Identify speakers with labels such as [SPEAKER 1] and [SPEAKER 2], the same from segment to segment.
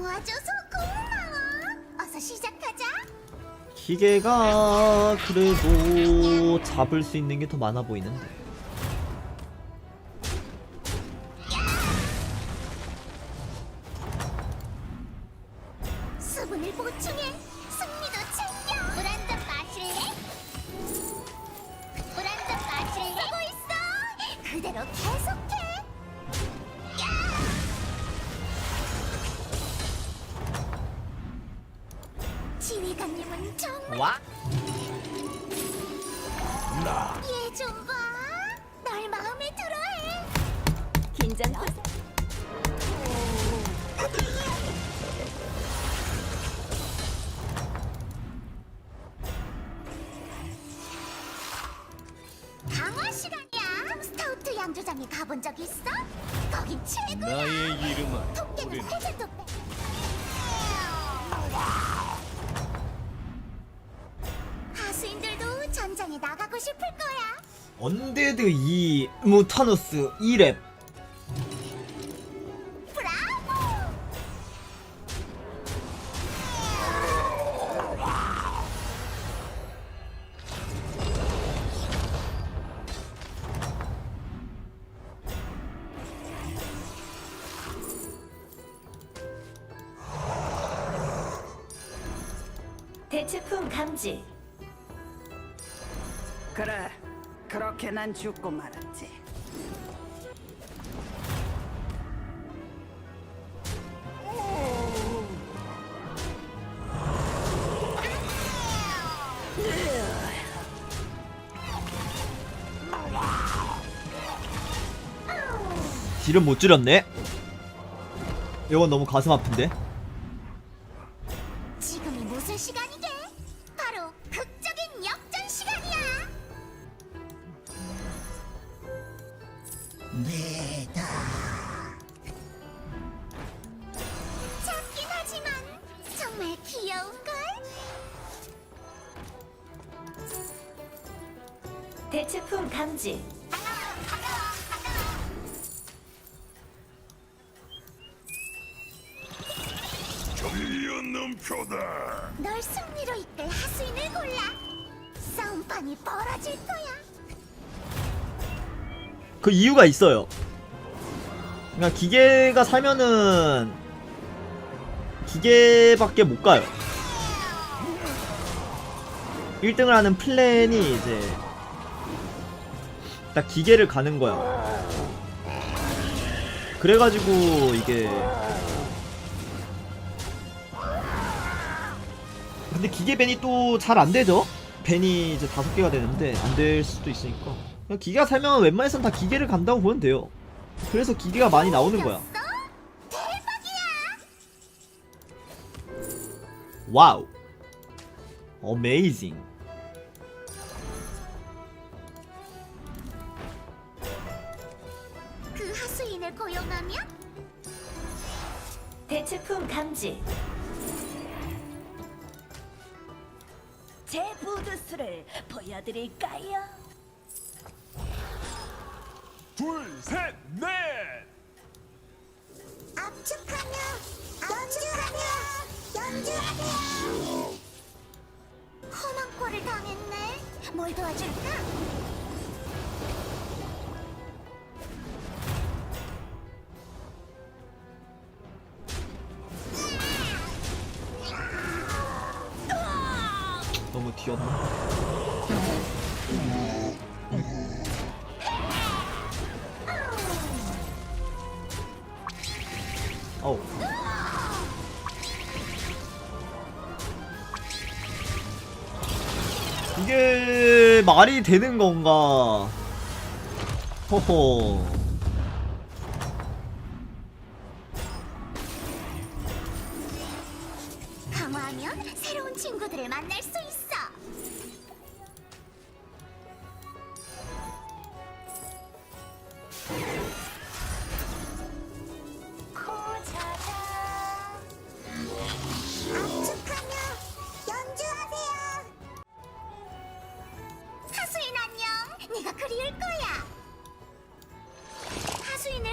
[SPEAKER 1] 도와줘서 고마워. 어서 시작하자.
[SPEAKER 2] 기계가 그래도 잡을 수 있는 게 더 많아 보이는데.
[SPEAKER 1] 수분을 보충해. 승리도 챙겨. 물 한 잔 마실래? 물 한 잔 마실래? 하고 있어. 그대로 계속
[SPEAKER 2] 언데드 2 무타누스 2랩.
[SPEAKER 1] 브라보!
[SPEAKER 3] 대체품 감지
[SPEAKER 4] 그래, 그렇게 난 죽고 말았지.
[SPEAKER 2] 딜은 못 줄였네. 이건 너무 가슴 아픈데.
[SPEAKER 1] 작긴 하지만 정말 귀여운걸?
[SPEAKER 3] 대체품 감지
[SPEAKER 5] 넘표다.
[SPEAKER 1] 널 승리로 이끌 하수인을 골라. 싸움판이 벌어질 거야.
[SPEAKER 2] 그 이유가 있어요. 그러니까 기계가 살면은 기계밖에 못 가요. 1등을 하는 플랜이 이제 딱 기계를 가는 거야. 그래가지고 이게 근데 기계 밴이 또 잘 안 되죠? 밴이 이제 다섯 개가 되는데 안 될 수도 있으니까 그냥 기계가 살면 웬만해선 다 기계를 간다고 보면 돼요. 그래서 기계가 많이 나오는 거야. 와우. 어메이징.
[SPEAKER 1] 그 하수인을 고용하면
[SPEAKER 3] 대체품 감지 제 부두수를 보여드릴까요?
[SPEAKER 5] 둘, 셋, 넷.
[SPEAKER 1] 압축하며 압축하며 연주하며 험한 꼴을 당했네 뭘 도와줄까?
[SPEAKER 2] 어우. 이게 말이 되는 건가? 호호.
[SPEAKER 1] 강화하면 새로운 친구들을 만날 수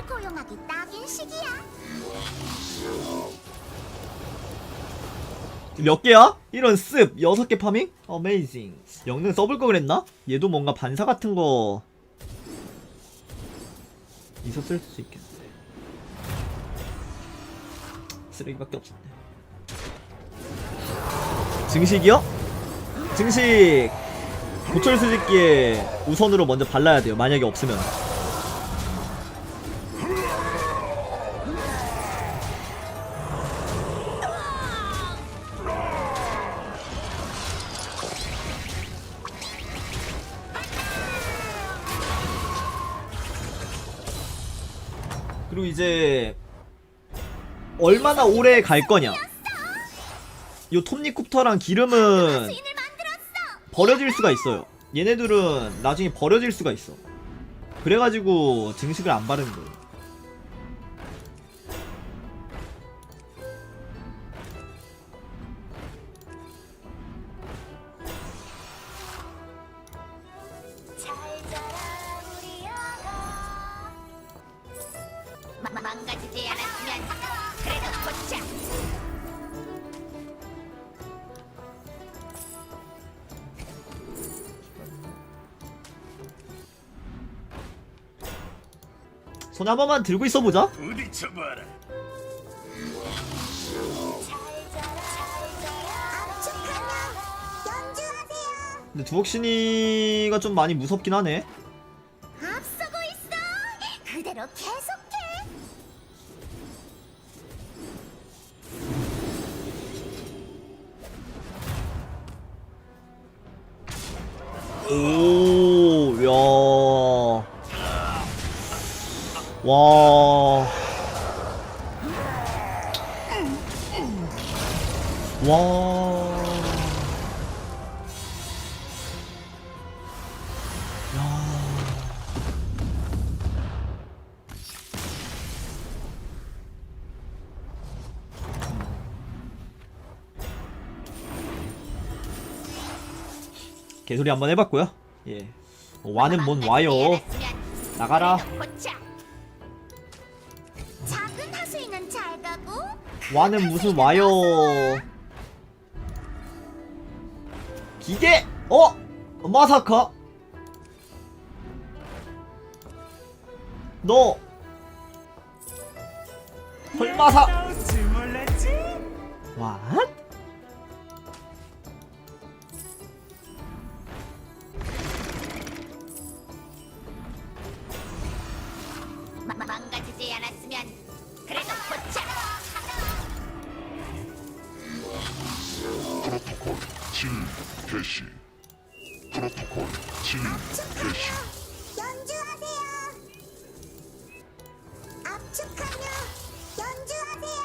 [SPEAKER 1] 고용하기 딱인 시기야
[SPEAKER 2] 몇 개야? 이런 습 여섯 개 파밍? 어메이징 영능 써볼 거 그랬나? 얘도 뭔가 반사 같은 거 있었을 수 있겠는데 쓰레기밖에 없었네 증식이요? 증식 고철 수집기에 우선으로 먼저 발라야 돼요 만약에 없으면 그리고 이제 얼마나 오래 갈 거냐. 요 톱니쿠터랑 기름은. 버려질 수가 있어요. 얘네들은 나중에 버려질 수가 있어. 그래가지고 증식을 안 바르는 거예요 손 한 번만 들고 있어 보자
[SPEAKER 5] 부딪혀봐라.
[SPEAKER 1] 압축하면 연주하세요.
[SPEAKER 2] 근데 두옥신이가 좀 많이 무섭긴 하네
[SPEAKER 1] 앞서고 있어. 그대로 계속해.
[SPEAKER 2] 오, 야. 와. 와. 개소리 한번 해봤고요. 예. 어, 와는 뭔 와요. 나가라. 와는 무슨 와요. 기계! 어? 마사카? 너 설마사
[SPEAKER 4] 나
[SPEAKER 1] 연주하세요. 압축하며 연주하세요.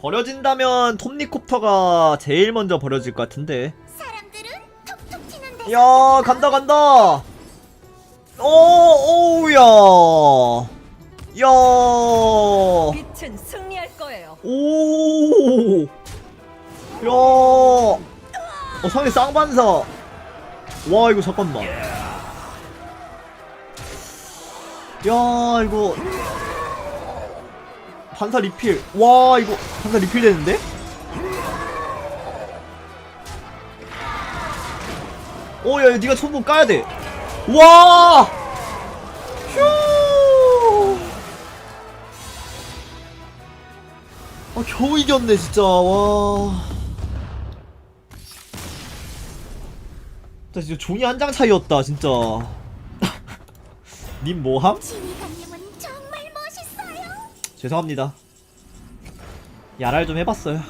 [SPEAKER 2] 버려진다면 톱니콥터가 제일 먼저 버려질 것 같은데
[SPEAKER 1] 사람들은 톡톡 튀는 데
[SPEAKER 2] 야 간다 간다 오 오우야 야
[SPEAKER 3] 빛은 승리할 거예요.
[SPEAKER 2] 오! 야! 어, 상대 쌍반사! 와, 이거 잠깐만. 야, 이거. 반사 리필. 와, 이거 반사 리필 되는데? 오, 야, 니가 천분 까야 돼. 와! 휴! 아 겨우 이겼네 진짜 와 진짜, 진짜 종이 한 장 차이였다 진짜 님 뭐함?
[SPEAKER 1] 지휘관님은 정말 멋있어요.
[SPEAKER 2] 죄송합니다 야랄 좀 해봤어요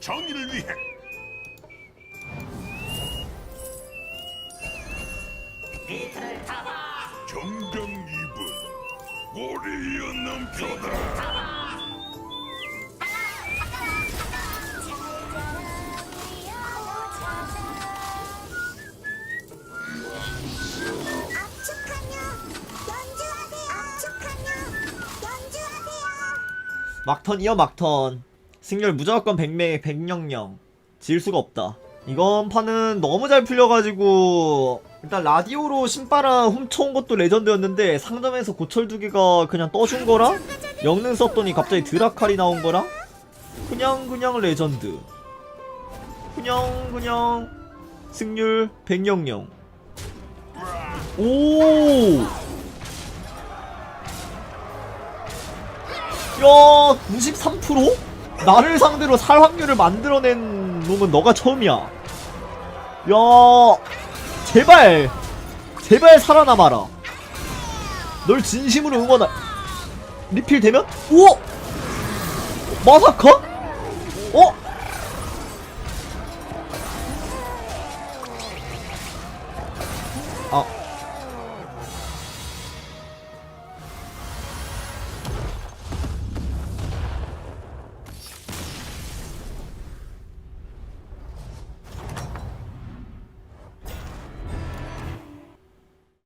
[SPEAKER 1] 정의를 위해. 이들을 잡아!
[SPEAKER 5] 정강 입은 꼬리여 넘쳐다 잡아
[SPEAKER 2] 막턴이요 막턴. 승률 무조건 100매 100영영. 질 수가 없다. 이번 판은 너무 잘 풀려가지고 일단 라디오로 신바람 훔쳐온 것도 레전드였는데 상점에서 고철 두 개가 그냥 떠준 거랑 영능 썼더니 갑자기 드라칼이 나온 거랑 그냥 그냥 레전드. 그냥 그냥 승률 100영영. 오! 야, 93%? 나를 상대로 살 확률을 만들어낸 놈은 너가 처음이야. 야, 제발, 제발 살아남아라. 널 진심으로 응원하. 리필 되면? 오! 마사카? 어? 아,